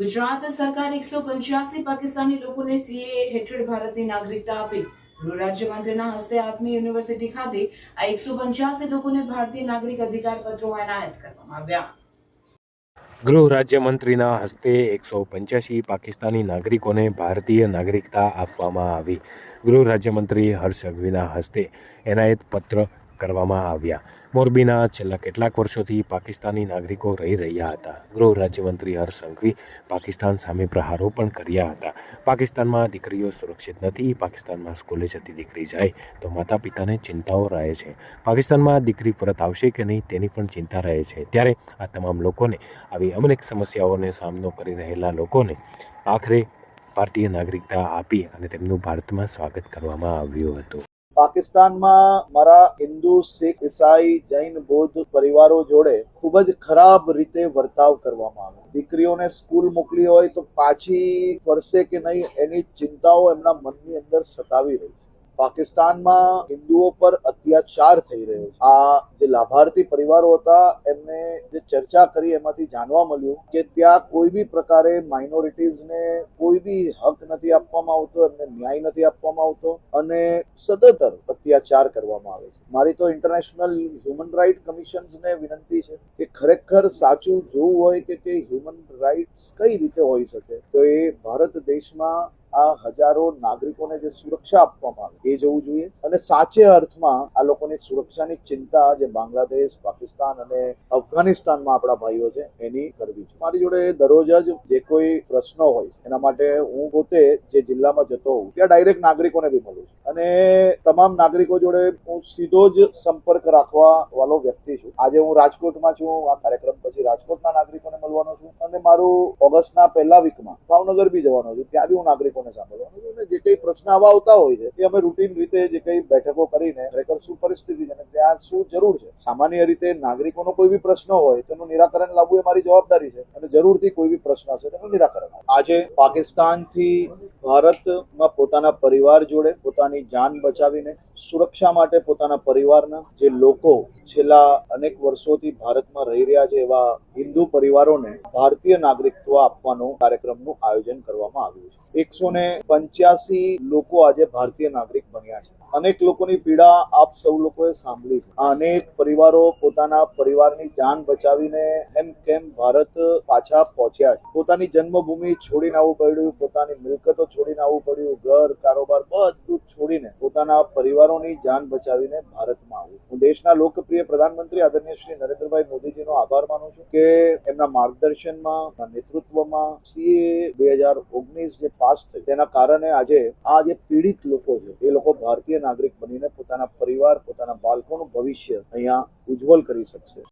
ગુજરાત સરકાર એકસો પંચ્યાસી પાકિસ્તાની લોકોને સીએ હેઠળ ભારતની નાગરિકતા આપી. ગૃહ રાજ્યમંત્રીના હસ્તે આત્મી યુનિવર્સિટી ખાતે આ એકસો પંચ્યાસી લોકોને ભારતીય નાગરિક અધિકાર પત્રો એનાયત કરવામાં આવ્યા. ગૃહ રાજ્યમંત્રીના હસ્તે એકસો પંચ્યાસી પાકિસ્તાની નાગરિકોને ભારતીય નાગરિકતા આપવામાં આવી. ગૃહ રાજ્યમંત્રી હર્ષ સંઘવીના હસ્તે એનાયત પત્ર કરવામાં આવ્યા. મોરબીના છેલ્લા કેટલાક વર્ષોથી પાકિસ્તાની નાગરિકો રહી રહ્યા હતા. ગૃહ રાજ્યમંત્રી હર્ષ સંઘવી પાકિસ્તાન સામે પ્રહારો પણ કર્યા હતા. પાકિસ્તાનમાં દીકરીઓ સુરક્ષિત નથી, પાકિસ્તાનમાં સ્કૂલે જતી દીકરી જાય તો માતા પિતાને ચિંતાઓ રહે છે. પાકિસ્તાનમાં દીકરી પરત આવશે કે નહીં તેની પણ ચિંતા રહે છે. ત્યારે આ તમામ લોકોને આવી અનેક સમસ્યાઓને સામનો કરી રહેલા લોકોને આખરે ભારતીય નાગરિકતા આપી અને તેમનું ભારતમાં સ્વાગત કરવામાં આવ્યું હતું. પાકિસ્તાનમાં મારા હિન્દુ, શીખ, ઈસાઈ, જૈન, બૌદ્ધ પરિવારો જોડે ખૂબ જ ખરાબ રીતે વર્તાવ કરવામાં આવે દીકરીઓને સ્કૂલ મોકલી હોય તો પાછી ફરશે કે નહીં એની ચિંતાઓ એમના મનની અંદર સતાવી રહી છે. પાકિસ્તાનમાં હિન્દુઓ પર અત્યાચાર થઈ રહ્યો છે. આ જે લાભાર્થી પરિવારો હતા, એમને જે ચર્ચા કરી એમાંથી જાણવા મળ્યું કે ત્યાં કોઈ બી પ્રકારે માઇનોરિટીઝને કોઈ બી હક નથી આપવામાં આવતો, એમને ન્યાય નથી આપવામાં આવતો અને સદંતર અત્યાચાર કરવામાં આવે છે. મારી તો ઇન્ટરનેશનલ હ્યુમન રાઇટ કમિશન્સને વિનંતી છે કે ખરેખર સાચું જોવું હોય કે કે હ્યુમન રાઇટ્સ કઈ રીતે હોઈ શકે, તો એ ભારત દેશમાં આ હજારો નાગરિકોને જે સુરક્ષા આપવામાં આવે, એ જવું જોઈએ. અને સાચે અર્થમાં આ લોકોની સુરક્ષાની ચિંતા જે બાંગ્લાદેશ, પાકિસ્તાન અને અફઘાનિસ્તાનમાં આપણા ભાઈઓ છે, એની કરવી જોઈએ. મારી જોડે દરરોજ જ જે કોઈ પ્રશ્નો હોય એના માટે હું પોતે જે જિલ્લામાં જતો હોઉં, ત્યાં ડાયરેક્ટ નાગરિકોને બી મળું છું. અને તમામ નાગરિકો જોડે હું સીધો જ સંપર્ક રાખવા વાળો વ્યક્તિ છું. આજે હું રાજકોટમાં છું આ કાર્યક્રમ પછી રાજકોટના નાગરિકોને મળવાનો છું અને મારું ઓગસ્ટના પહેલા વીકમાં ભાવનગર બી જવાનો છું ત્યાં બી હું નાગરિકોને સાંભળવાનો છું અને જે કઈ પ્રશ્ન આવા આવતા હોય છે, એ અમે રૂટીન રીતે જે કઈ બેઠકો કરીને ખરેખર શું પરિસ્થિતિ છે અને ત્યાં શું જરૂર છે, સામાન્ય રીતે નાગરિકોનો કોઈ બી પ્રશ્ન હોય, તેનું નિરાકરણ લાવવું એ મારી જવાબદારી છે અને જરૂરથી કોઈ બી પ્રશ્ન હશે, તેનું નિરાકરણ. આજે પાકિસ્તાનથી ભારતમાં પોતાના પરિવાર જોડે પોતાની જાન બચાવીને સુરક્ષા માટે પોતાના પરિવારના જે લોકો છેલ્લા અનેક વર્ષોથી ભારતમાં રહી રહ્યા છે એવા હિન્દુ પરિવારોને ભારતીય નાગરિકત્વ આપવાનું કાર્યક્રમનું આયોજન કરવામાં આવ્યું છે. એકસો ને પંચ્યાસી લોકો આજે ભારતીય નાગરિક બન્યા છે. અનેક લોકોની પીડા આપ સૌ લોકોએ સાંભળી છે. અનેક પરિવારો પોતાના પરિવારની જાન બચાવીને એમ કેમ ભારત પાછા પહોંચ્યા છે. પોતાની જન્મભૂમિ છોડીને આવવું પડ્યું, પોતાની મિલકતો છોડીને આવવું પડ્યું, ઘર, કારોબાર બધું છોડીને પોતાના પરિવારોની જાન બચાવીને ભારતમાં આવ્યું હું દેશના લોકપ્રિય પ્રધાનમંત્રી આદરણીય શ્રી નરેન્દ્રભાઈ મોદીજીનો આભાર માનું છું કે એમના માર્ગદર્શનમાં નેતૃત્વમાં સીએ બે હજાર ઓગણીસ જે પાસ થઈ તેના કારણે આજે આ જે પીડિત લોકો છે, એ લોકો ભારતીય નાગરિક બનીને પોતાના પરિવાર પોતાના બાળકોનું ભવિષ્ય અહીંયા ઉજ્જવલ કરી શકશે.